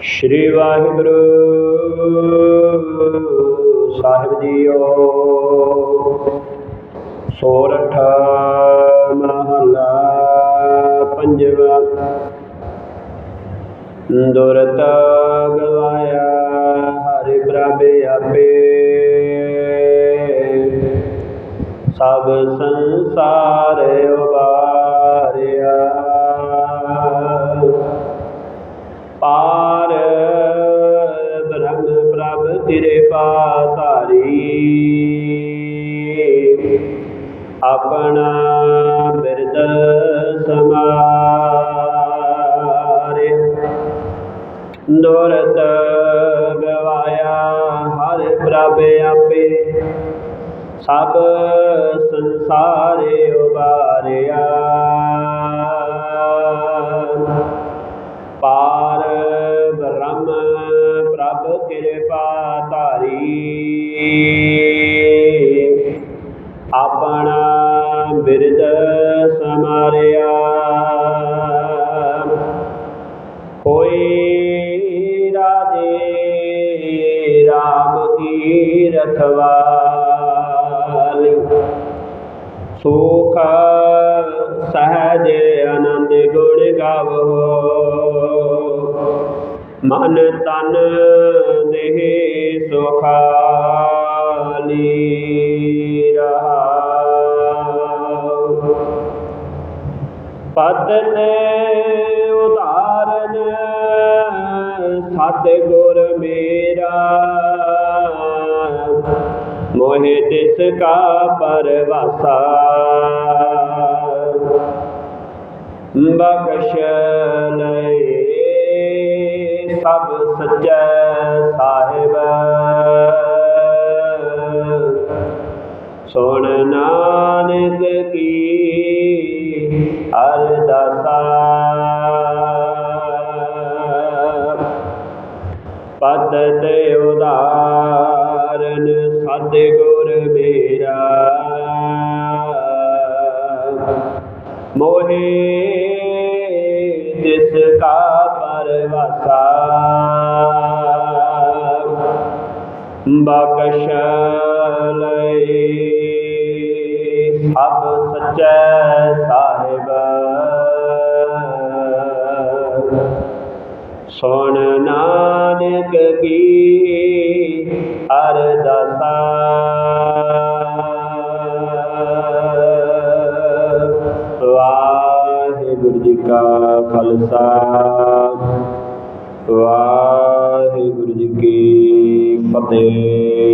ਸ਼੍ਰੀ ਵਾਹਿਗੁਰੂ ਸਾਹਿਬ JIO. ਸੋਰਠ ਮਹਲਾ ਪੰਜਵਾ। ਦੁਰਤ ਗਵਾਇਆ ਹਰਿ ਪ੍ਰਭ ਆਪੇ। ਸਭ ਸੰਸਾਰ ਉਬਾਰਿਆ ਸਭ ਪ੍ਰਭ ਕਿਰਪਾ ਧਾਰੀ ਆਪਣਾ ਬਿਰਦ ਸਮਾਰੇ। ਦੁਰਤ ਗਵਾਇਆ ਹਰ ਪ੍ਰਭ ਆਪੇ। ਸਭ ਸੰਸਾਰੇ ਉਬਾਰਿਆ। ਕਿਰਪਾ ਧਾਰੀ। ਆਪਣਾ ਬਿਰਦ ਸਮਾਰਿਆ ਹੋਏ ਰਾਜੇ ਰਾਮ ਕੀ ਰਖਵਾਲੀ ਸੁਖ ਸਹਜ ਮਨ ਤਨ ਦੇਹ ਸੁਖਾਲੀ ਰਹਾਉ। ਪਦ ਤੇ ਉਧਾਰਨ ਸਤ ਗੁਰ ਮੇਰਾ। ਮੋਹਿ ਤਿਸ ਕਾ ਪਰਵਾਸਾ। ਬਖਸ਼ ਲਈ ਸਭ ਸੱਚੈ ਸਾਹਿਬ। ਸੁਣ ਨਾਨਕ ਕੀ ਅਰਦਾਸਾ। ਪਦ ਤੇ ਉਦਾਰਨ ਸਦ ਮੇਰਾ। ਮੋਹੇ ਤਿਸ ਕਾ ਪਰਵਾਸਾ ਬਖਸ਼ ਲਈ। ਸਭ ਸੱਚੈ ਸਾਹਿਬ ਸੁਣ ਨਾਨਕ ਕੀ ਅਰਦਾਸਾ। ਵਾਹਿਗੁਰੂ ਜੀ ਕਾ ਖਾਲਸਾ। ਵਾਹਿਗੁਰੂ ਜੀ ਕੀ ਫਤਿਹ।